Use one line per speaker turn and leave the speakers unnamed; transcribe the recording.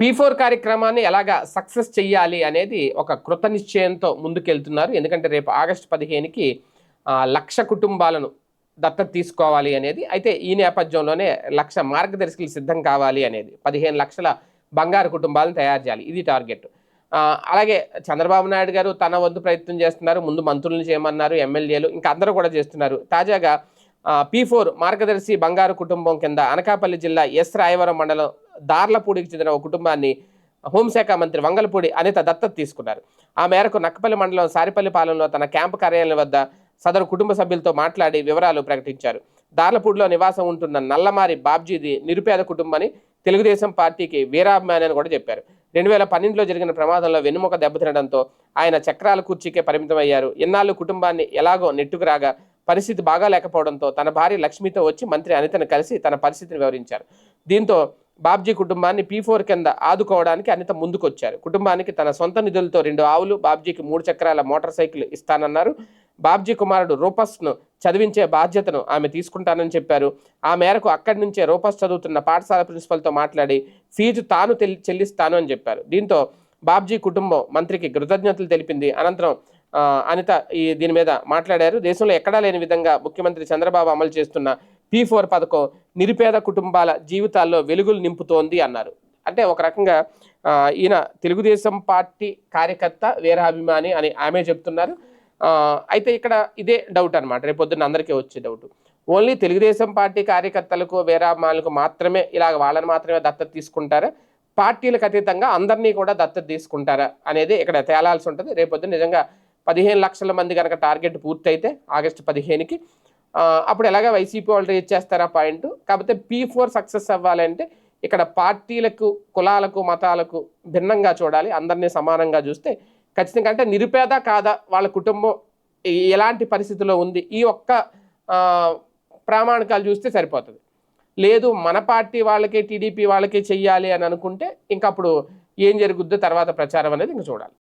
P four కార్యక్రమాన్ని ఎలాగా success చెయ్యాలి అనేది ఒక కృత నిశ్చయంతో ముందుకెళ్తున్నారు. ఎందుకంటే రేపు ఆగస్టు పదిహేనుకి లక్ష కుటుంబాలను దత్తత తీసుకోవాలి అనేది అయితే ఈ నేపథ్యంలోనే లక్ష మార్గదర్శకులు సిద్ధం కావాలి అనేది పదిహేను లక్షల బంగారు కుటుంబాలను తయారు చేయాలి. ఇది టార్గెట్. అలాగే చంద్రబాబు నాయుడు గారు తన వంతు ప్రయత్నం చేస్తున్నారు. ముందు మంత్రులను చేయమన్నారు ఎమ్మెల్యేలు ఇంకా అందరూ కూడా చేస్తున్నారు. తాజాగా పీ ఫోర్ మార్గదర్శి బంగారు కుటుంబం కింద అనకాపల్లి జిల్లా ఎస్ రాయవరం మండలం దార్లపూడికి చెందిన ఒక కుటుంబాన్ని హోంశాఖ మంత్రి వంగలపూడి అనిత దత్తత తీసుకున్నారు. ఆ మేరకు నక్కపల్లి మండలం సారిపల్లి పాలెంలో తన క్యాంపు కార్యాలయం వద్ద సదరు కుటుంబ సభ్యులతో మాట్లాడి వివరాలు ప్రకటించారు. దార్లపూడిలో నివాసం ఉంటున్న నల్లమారి బాబ్జీది నిరుపేద కుటుంబని తెలుగుదేశం పార్టీకి వీరాభిమాని అని కూడా చెప్పారు. రెండు వేల పన్నెండులో జరిగిన ప్రమాదంలో వెన్నుముక దెబ్బతినడంతో ఆయన చక్రాల కుర్చీకే పరిమితమయ్యారు. ఇన్నాళ్ళు కుటుంబాన్ని ఎలాగో నెట్టుకు రాగా పరిస్థితి బాగా లేకపోవడంతో తన భార్య లక్ష్మితో వచ్చి మంత్రి అనితను కలిసి తన పరిస్థితిని వివరించారు. దీంతో బాబ్జీ కుటుంబాన్ని పీ ఫోర్ కింద ఆదుకోవడానికి అనిత ముందుకొచ్చారు. కుటుంబానికి తన సొంత నిధులతో రెండు ఆవులు బాబ్జీకి మూడు చక్రాల మోటార్ సైకిల్ ఇస్తానన్నారు. బాబ్జీ కుమారుడు రూపస్ను చదివించే బాధ్యతను ఆమె తీసుకుంటానని చెప్పారు. ఆ మేరకు అక్కడి నుంచే రూపస్ చదువుతున్న పాఠశాల ప్రిన్సిపల్తో మాట్లాడి ఫీజు తాను తెల్- చెల్లిస్తాను అని చెప్పారు. దీంతో బాబ్జీ కుటుంబం మంత్రికి కృతజ్ఞతలు తెలిపింది. అనంతరం అనిత ఈ దీని మీద మాట్లాడారు. దేశంలో ఎక్కడా లేని విధంగా ముఖ్యమంత్రి చంద్రబాబు అమలు చేస్తున్న పీ ఫోర్ పథకం నిరుపేద కుటుంబాల జీవితాల్లో వెలుగులు నింపుతోంది అన్నారు. అంటే ఒక రకంగా ఈయన తెలుగుదేశం పార్టీ కార్యకర్త వీరాభిమాని అని ఆమె చెప్తున్నారు. అయితే ఇక్కడ ఇదే డౌట్ అనమాట రేపు పొద్దున్న అందరికీ వచ్చే డౌట్. ఓన్లీ తెలుగుదేశం పార్టీ కార్యకర్తలకు వీరాభిమానులకు మాత్రమే ఇలాగ వాళ్ళని మాత్రమే దత్తత తీసుకుంటారా? పార్టీలకు అతీతంగా అందరినీ కూడా దత్తత తీసుకుంటారా? అనేది ఇక్కడ తేలాల్సి ఉంటుంది. రేపొద్దు నిజంగా పదిహేను లక్షల మంది కనుక టార్గెట్ పూర్తయితే ఆగస్టు పదిహేనుకి. అప్పుడు ఎలాగ వైసీపీ వాళ్ళు రీచ్ చేస్తారా పాయింట్? కాకపోతే పీ ఫోర్ సక్సెస్ అవ్వాలంటే ఇక్కడ పార్టీలకు కులాలకు మతాలకు భిన్నంగా చూడాలి. అందరినీ సమానంగా చూస్తే ఖచ్చితంగా అంటే నిరుపేద కాదా వాళ్ళ కుటుంబం ఎలాంటి పరిస్థితిలో ఉంది? ఈ ఒక్క ప్రామాణికాలు చూస్తే సరిపోతుంది. లేదు మన పార్టీ వాళ్ళకి టీడీపీ వాళ్ళకి చెయ్యాలి అని అనుకుంటే ఇంకా అప్పుడు ఏం జరుగుద్దో తర్వాత ప్రచారం అనేది ఇంకా చూడాలి.